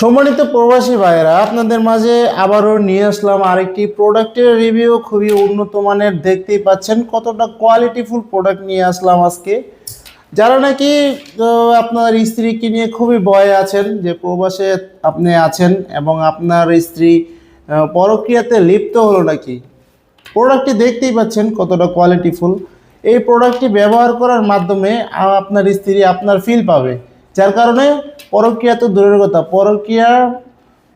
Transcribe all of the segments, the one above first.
সম্মানিত প্রবাসী ভাইয়েরা, আপনাদের মাঝে আবারও নিয়ে আসলাম আরেকটি প্রোডাক্টের রিভিউ। খুবই উন্নত মানের, দেখতেই পাচ্ছেন কতটা কোয়ালিটিফুল প্রোডাক্ট নিয়ে আসলাম আজকে। যারা নাকি আপনার স্ত্রীকে নিয়ে খুবই ভয়ে আছেন, যে প্রবাসে আপনি আছেন এবং আপনার স্ত্রী পরক্রিয়াতে লিপ্ত হলো নাকি, প্রোডাক্টটি দেখতেই পাচ্ছেন কতটা কোয়ালিটিফুল। এই প্রোডাক্টটি ব্যবহার করার মাধ্যমে আপনার স্ত্রী আপনার ফিল পাবে, যার কারণে পরক্রিয়া তো দূরের কথা, পরক্রিয়া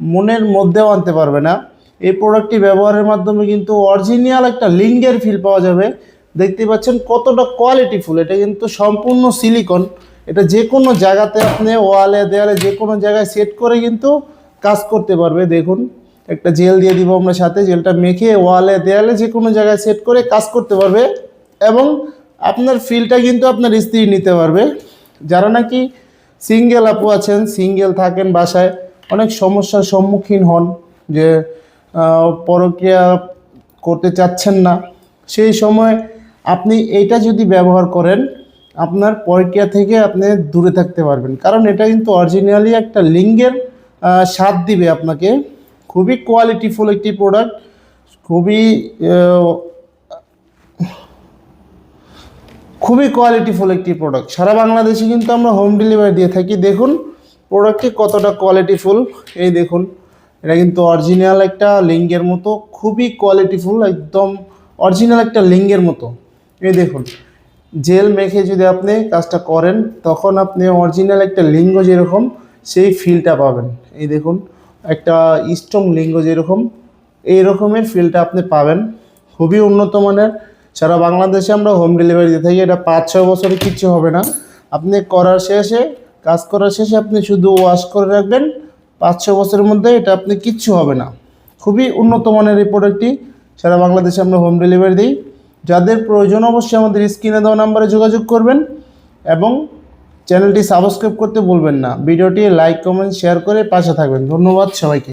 মনের মধ্যেও আনতে পারবে না। এই প্রোডাক্টটি ব্যবহারের মাধ্যমে কিন্তু অরিজিনাল একটা লিঙ্গের ফিল পাওয়া যাবে। দেখতে পাচ্ছেন কতটা কোয়ালিটিফুল এটা কিন্তু সম্পূর্ণ সিলিকন এটা যে কোনো জায়গাতে আপনি ওয়ালে, দেয়ালে যে কোনো জায়গায় সেট করে কিন্তু কাজ করতে পারবে। দেখুন, একটা জেল দিয়ে দিব আমরা সাথে জেলটা মেখে ওয়ালে, দেয়ালে যে কোনো জায়গায় সেট করে কাজ করতে পারবে এবং আপনার ফিলটা কিন্তু আপনার স্ত্রী নিতে পারবে। যারা নাকি সিঙ্গেল আপু আছেন, সিঙ্গেল থাকেন বাসায়, অনেক সমস্যার সম্মুখীন হন যে পরক্রিয়া করতে চাচ্ছেন না। সেই সময় আপনি এটা যদি ব্যবহার করেন, আপনার পরক্রিয়া থেকে আপনি দূরে থাকতে পারবেন। কারণ এটা কিন্তু অরিজিনালি একটা লিঙ্গের স্বাদ দিবে আপনাকে। খুবই কোয়ালিটিফুল একটি প্রোডাক্ট খুবই খুবই কোয়ালিটিফুল একটি প্রোডাক্ট সারা বাংলাদেশে কিন্তু আমরা হোম ডেলিভারি দিয়ে থাকি। দেখুন প্রোডাক্টটি কতটা কোয়ালিটিফুল এই দেখুন, এটা কিন্তু অরিজিনাল একটা লিঙ্গের মতো, খুবই কোয়ালিটিফুল একদম অরিজিনাল একটা লিঙ্গের মতো। এই দেখুন জেল মেখে যদি আপনি কাজটা করেন, তখন আপনি অরিজিনাল একটা লিঙ্গ যেরকম, সেই ফিলটা পাবেন। এই দেখুন, একটা স্ট্রং লিঙ্গ যেরকম এই রকমের ফিলটা আপনি পাবেন। খুবই উন্নত মানের সারা বাংলাদেশে আমরা হোম ডেলিভারি দিয়ে থাকি। এটা পাঁচ, ছয় বছরে কিচ্ছু হবে না। আপনি করার শেষে, কাজ করার শেষে আপনি শুধু ওয়াশ করে রাখবেন। পাঁচ ছ বছরের মধ্যে এটা আপনি কিচ্ছু হবে না। খুবই উন্নত মানের এই প্রোডাক্টটি সারা বাংলাদেশে আমরা হোম ডেলিভারি দিই। যাদের প্রয়োজন অবশ্যই আমাদের স্ক্রিনে দেওয়া নাম্বারে যোগাযোগ করবেন এবং চ্যানেলটি সাবস্ক্রাইব করতে বলবেন না। ভিডিওটি লাইক কমেন্ট শেয়ার করে পাশে থাকবেন। ধন্যবাদ সবাইকে।